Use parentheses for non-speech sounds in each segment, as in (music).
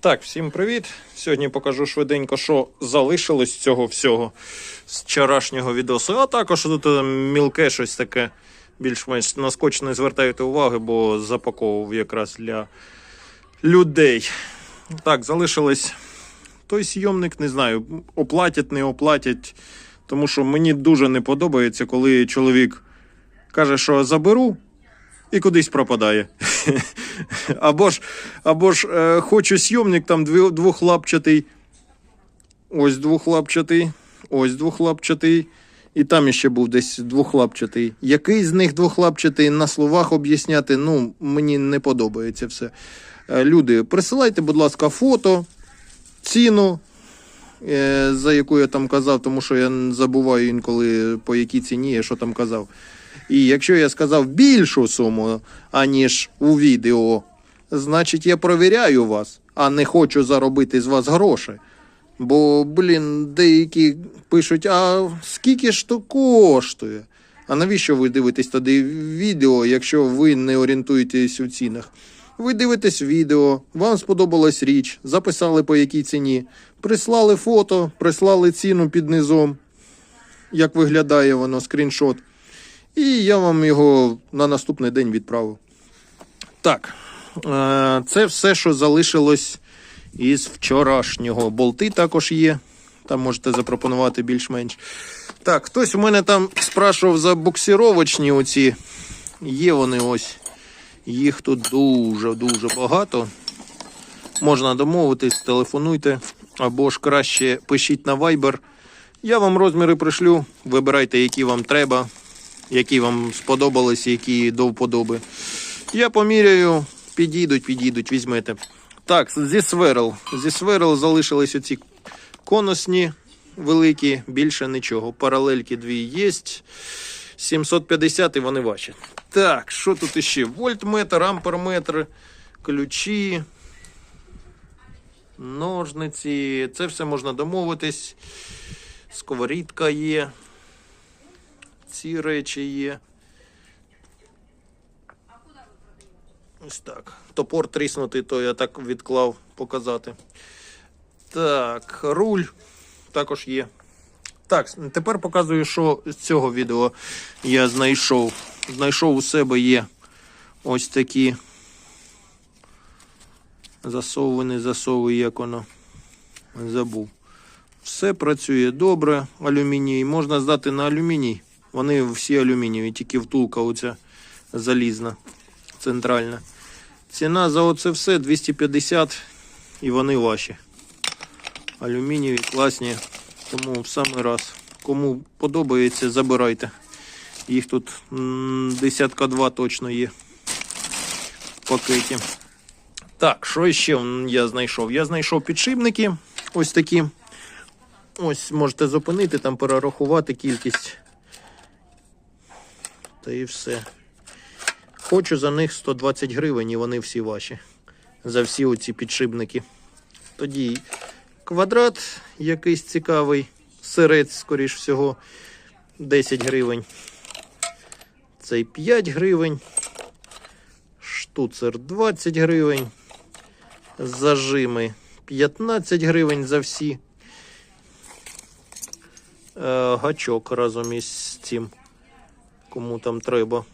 Так, всім привіт. Сьогодні покажу швиденько, що залишилось цього всього з вчорашнього відосу. А також тут е, мілке щось таке більш-менш на скотч не звертайте уваги, бо запаковував якраз для людей. Так, залишилось той сйомник, не знаю, оплатять, не оплатять. Тому що мені дуже не подобається, коли чоловік каже, що заберу і кудись пропадає. (laughs) або ж, або ж е, хочу сйомник там двохлапчатий. Ось двохлапчатий, ось двохлапчатий. І там іще був десь двохлапчатий. Який з них двохлапчатий на словах об'ясняти, ну, мені не подобається все. Е, Люди, присилайте, будь ласка, фото, ціну, е, за яку я там казав, тому що я забуваю інколи по якій ціні я що там казав. І якщо я сказав більшу суму, аніж у відео, значить я провіряю вас, а не хочу заробити з вас гроші. Бо, блін, деякі пишуть, а скільки ж то коштує? А навіщо ви дивитесь тоді відео, якщо ви не орієнтуєтесь у цінах? Ви дивитесь відео, вам сподобалась річ, записали по якій ціні, прислали фото, прислали ціну під низом, як виглядає воно, скріншот. І я вам його на наступний день відправив. Так, е, це все, що залишилось із вчорашнього. Болти також є. Там можете запропонувати більш-менш. Так, хтось у мене там спрашував за буксировочні оці. Є вони ось. Їх тут дуже-дуже багато. Можна домовитись, телефонуйте. Або ж краще пишіть на Viber. Я вам розміри пришлю. Вибирайте, які вам треба, які вам сподобались, які до вподоби. Я поміряю, підійдуть, підійдуть, візьмете. Так, зі сверл. Зі сверл залишились оці конусні великі, більше нічого. Паралельки дві є. 750 і вони ваші. Так, що тут іще? Вольтметр, амперметр, ключі, ножниці. Це все можна домовитись. Сковорідка є. Ці речі є. Ось так. Топор тріснутий, то я так відклав показати. Так, руль також є. Так, тепер показую, що з цього відео я знайшов. Знайшов у себе є ось такі засови, не засови, як воно. Забув. Все працює добре. Алюміній. Можна здати на алюміній. Вони всі алюмінієві, тільки втулка оця залізна, центральна. Ціна за оце все 250 і вони ваші. Алюмінієві, класні. Тому в самий раз. Кому подобається, забирайте. Їх тут десятка два точно є в пакеті. Так, що ще я знайшов? Я знайшов підшипники. Ось такі. Ось можете зупинити, там перерахувати кількість. Та і все. Хочу за них 120 гривень, і вони всі ваші. За всі оці підшипники. Тоді квадрат якийсь цікавий, сирець, скоріш всього, 10 гривень. Цей 5 гривень. Штуцер 20 гривень. Зажими 15 гривень за всі. Е, гачок разом із цим, кому там треба.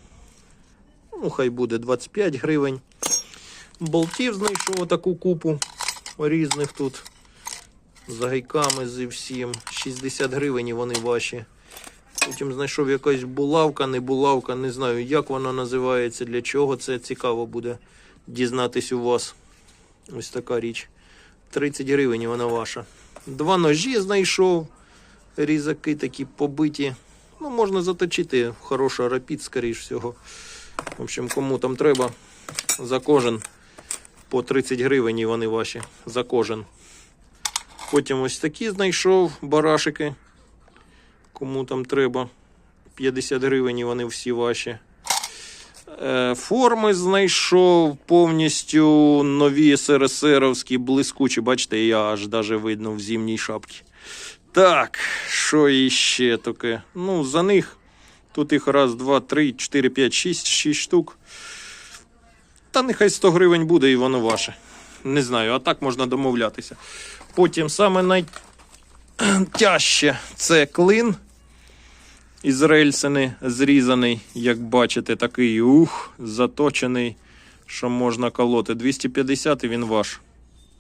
Ну, хай буде 25 гривень. Болтів знайшов таку купу різних тут. З гайками зі всім. 60 гривень і вони ваші. Потім знайшов якась булавка, не булавка, не знаю, як вона називається, для чого це цікаво буде дізнатись у вас. Ось така річ. 30 гривень вона ваша. Два ножі знайшов. Різаки такі побиті. Ну, можна заточити. Хороша рапід, скоріш всього. В общем, кому там треба, за кожен по 30 гривень вони ваші. За кожен. Потім ось такі знайшов барашики. Кому там треба. 50 гривень вони всі ваші. Е, Форми знайшов повністю нові СРСРовські блискучі. Бачите, я аж даже видно в зимній шапці. Так, що іще таке? Ну, за них тут їх раз, два, три, чотири, п'ять, шість, шість штук. Та нехай 100 гривень буде і воно ваше. не знаю, а так можна домовлятися. Потім саме найтяжче це клин із рельсини зрізаний, як бачите, такий ух, заточений, що можна колоти. 250 і він ваш.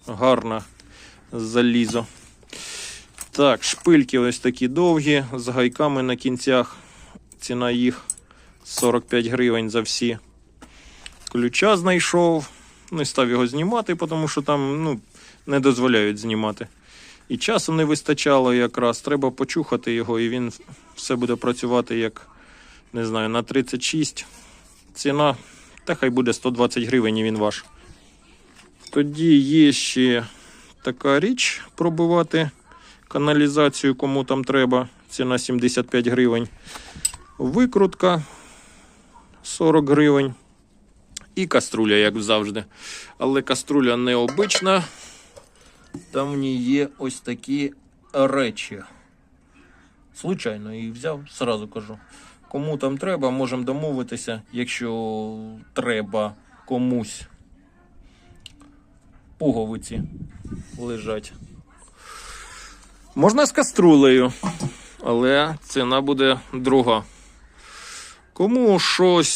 Гарна залізо. Так, шпильки ось такі довгі, з гайками на кінцях. Ціна їх 45 гривень за всі. Ключа знайшов. Не став його знімати, тому що там ну, не дозволяють знімати. І часу не вистачало якраз. Треба почухати його, і він все буде працювати як, не знаю, на 36. Ціна, та хай буде 120 гривень, і він ваш. Тоді є ще така річ пробивати каналізацію, кому там треба. Ціна 75 гривень. Викрутка 40 гривень. І каструля, як завжди. Але каструля необична. Там в ній є ось такі речі. Случайно її взяв, сразу кажу. Кому там треба, можемо домовитися, якщо треба комусь. Пуговиці лежать. Можна з каструлею, але ціна буде друга. Кому щось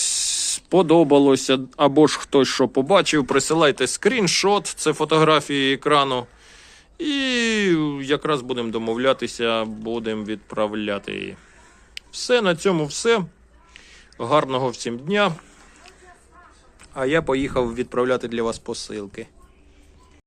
сподобалося, або ж хтось що побачив, присилайте скріншот, це фотографії екрану. І якраз будемо домовлятися, будемо відправляти її. Все, на цьому все. Гарного всім дня. А я поїхав відправляти для вас посилки.